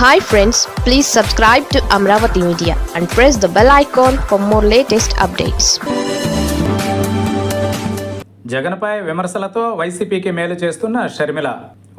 Hi friends please subscribe to Amaravati media and press the bell icon for more latest updates జగన్పై విమర్శలతో వైసీపీకి మేలు చేస్తున్న షర్మిల.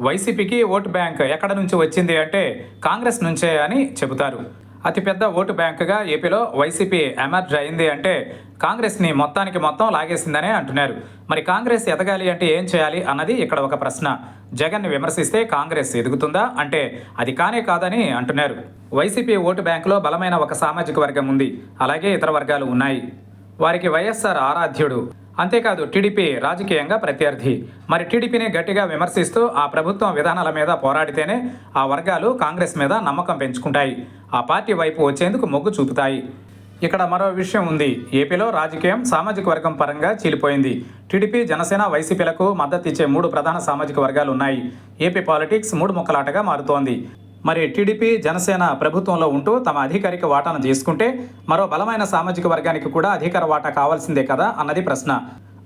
వైసీపీకి ఓటు బ్యాంక్ ఎక్కడ నుంచి వచ్చింది అంటే కాంగ్రెస్ నుంచే అని చెబుతారు. అతిపెద్ద ఓటు బ్యాంకుగా ఏపీలో వైసీపీ ఎమర్జ్ అయింది అంటే కాంగ్రెస్ని మొత్తానికి మొత్తం లాగేసిందనే అంటున్నారు. మరి కాంగ్రెస్ ఎదగాలి అంటే ఏం చేయాలి అన్నది ఇక్కడ ఒక ప్రశ్న. జగన్ని విమర్శిస్తే కాంగ్రెస్ ఎదుగుతుందా? అంటే అది కానే కాదని అంటున్నారు. వైసీపీ ఓటు బ్యాంకులో బలమైన ఒక సామాజిక వర్గం ఉంది. అలాగే ఇతర వర్గాలు ఉన్నాయి. వారికి వైఎస్ఆర్ ఆరాధ్యుడు అంతేకాదు టీడీపీ రాజకీయంగా ప్రత్యర్థి. మరి టీడీపీని గట్టిగా విమర్శిస్తూ ఆ ప్రభుత్వం విధానాల మీద పోరాడితేనే ఆ వర్గాలు కాంగ్రెస్ మీద నమ్మకం పెంచుకుంటాయి. ఆ పార్టీ వైపు వచ్చేందుకు మొగ్గు చూపుతాయి. ఇక్కడ మరో విషయం ఉంది. ఏపీలో రాజకీయం సామాజిక వర్గం పరంగా చీలిపోయింది. టీడీపీ జనసేన వైసీపీలకు మద్దతు ఇచ్చే మూడు ప్రధాన సామాజిక వర్గాలు ఉన్నాయి. ఏపీ పాలిటిక్స్ మూడు ముక్కలాటగా మారుతోంది. మరి టీడీపీ జనసేన ప్రభుత్వంలో ఉంటూ తమ అధికారిక వాటాను తీసుకుంటే మరో బలమైన సామాజిక వర్గానికి కూడా అధికార వాటా కావాల్సిందే కదా అన్నది ప్రశ్న.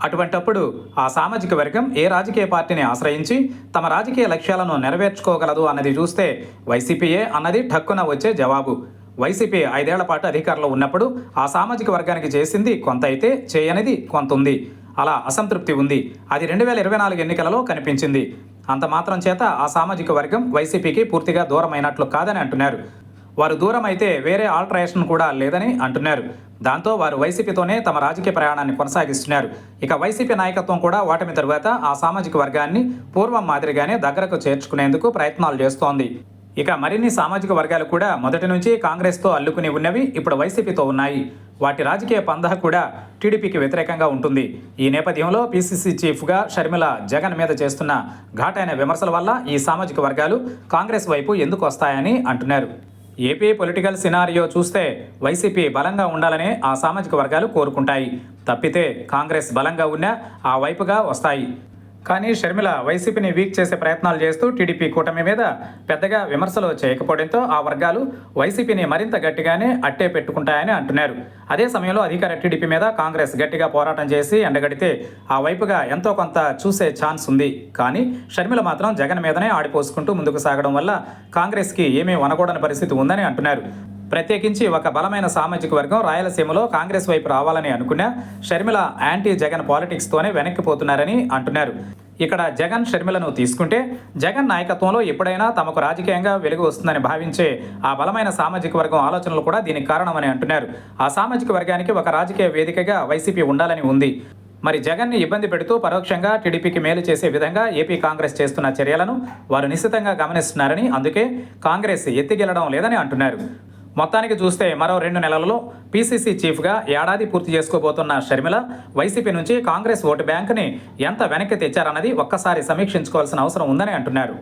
అటువంటప్పుడు ఆ సామాజిక వర్గం ఏ రాజకీయ పార్టీని ఆశ్రయించి తమ రాజకీయ లక్ష్యాలను నెరవేర్చుకోగలదు అన్నది చూస్తే వైసీపీయే అన్నది ఠక్కున వచ్చే జవాబు. వైసీపీ ఐదేళ్ళ పాటు అధికారంలో ఉన్నప్పుడు ఆ సామాజిక వర్గానికి చేసింది కొంత అయితే చేయనిది కొంత ఉంది అలా అసంతృప్తి ఉంది. అది రెండు వేల ఇరవై నాలుగు ఎన్నికలలో కనిపించింది. అంత మాత్రం చేత ఆ సామాజిక వర్గం వైసీపీకి పూర్తిగా దూరమైనట్లు కాదని అంటున్నారు. వారు దూరం అయితే వేరే ఆల్టరేషన్ కూడా లేదని అంటున్నారు. దాంతో వారు వైసీపీతోనే తమ రాజకీయ ప్రయాణాన్ని కొనసాగిస్తున్నారు. ఇక వైసీపీ నాయకత్వం కూడా ఓటమి తరువాత ఆ సామాజిక వర్గాన్ని పూర్వం మాదిరిగానే దగ్గరకు చేర్చుకునేందుకు ప్రయత్నాలు చేస్తోంది. ఇక మరిన్ని సామాజిక వర్గాలు కూడా మొదటి నుంచి కాంగ్రెస్తో అల్లుకుని ఉన్నవి ఇప్పుడు వైసీపీతో ఉన్నాయి. వాటి రాజకీయ పందహ కూడా టీడీపీకి వ్యతిరేకంగా ఉంటుంది. ఈ నేపథ్యంలో పీసీసీ చీఫ్గా షర్మిల జగన్ మీద చేస్తున్న ఘాటైన విమర్శల వల్ల ఈ సామాజిక వర్గాలు కాంగ్రెస్ వైపు ఎందుకు వస్తాయని అంటున్నారు. ఏపీ పొలిటికల్ సినారియో చూస్తే వైసీపీ బలంగా ఉండాలనే ఆ సామాజిక వర్గాలు కోరుకుంటాయి. తప్పితే కాంగ్రెస్ బలంగా ఉన్నా ఆ వైపుగా వస్తాయి. కానీ షర్మిల వైసీపీని వీక్ చేసే ప్రయత్నాలు చేస్తూ టీడీపీ కూటమి మీద పెద్దగా విమర్శలు చేయకపోవడంతో ఆ వర్గాలు వైసీపీని మరింత గట్టిగానే అట్టే పెట్టుకుంటాయని అంటున్నారు. అదే సమయంలో అధికార టీడీపీ మీద కాంగ్రెస్ గట్టిగా పోరాటం చేసి ఎండగడితే ఆ వైపుగా ఎంతో కొంత చూసే ఛాన్స్ ఉంది. కానీ షర్మిల మాత్రం జగన్ మీదనే ఆడిపోసుకుంటూ ముందుకు సాగడం వల్ల కాంగ్రెస్కి ఏమీ వనకూడని పరిస్థితి ఉందని అంటున్నారు. ప్రత్యేకించి ఒక బలమైన సామాజిక వర్గం రాయలసీమలో కాంగ్రెస్ వైపు రావాలని అనుకున్న షర్మిల యాంటీ జగన్ పాలిటిక్స్తోనే వెనక్కిపోతున్నారని అంటున్నారు. ఇక్కడ జగన్ షర్మిలను తీసుకుంటే జగన్ నాయకత్వంలో ఎప్పుడైనా తమకు రాజకీయంగా వెలుగు వస్తుందని భావించే ఆ బలమైన సామాజిక వర్గం ఆలోచనలు కూడా దీనికి కారణమని అంటున్నారు. ఆ సామాజిక వర్గానికి ఒక రాజకీయ వేదికగా వైసీపీ ఉండాలని ఉంది. మరి జగన్ని ఇబ్బంది పెడుతూ పరోక్షంగా టీడీపీకి మేలు చేసే విధంగా ఏపీ కాంగ్రెస్ చేస్తున్న చర్యలను వారు నిశ్చితంగా గమనిస్తున్నారని అందుకే కాంగ్రెస్ ఎత్తిగెలడం లేదని అంటున్నారు. మొత్తానికి చూస్తే మరో రెండు నెలలలో పీసీసీ చీఫ్గా ఏడాది పూర్తి చేసుకోబోతున్న షర్మిల వైసీపీ నుంచి కాంగ్రెస్ ఓటు బ్యాంకుని ఎంత వెనక్కి తెచ్చారన్నది ఒక్కసారి సమీక్షించుకోవాల్సిన అవసరం ఉందని అంటున్నారు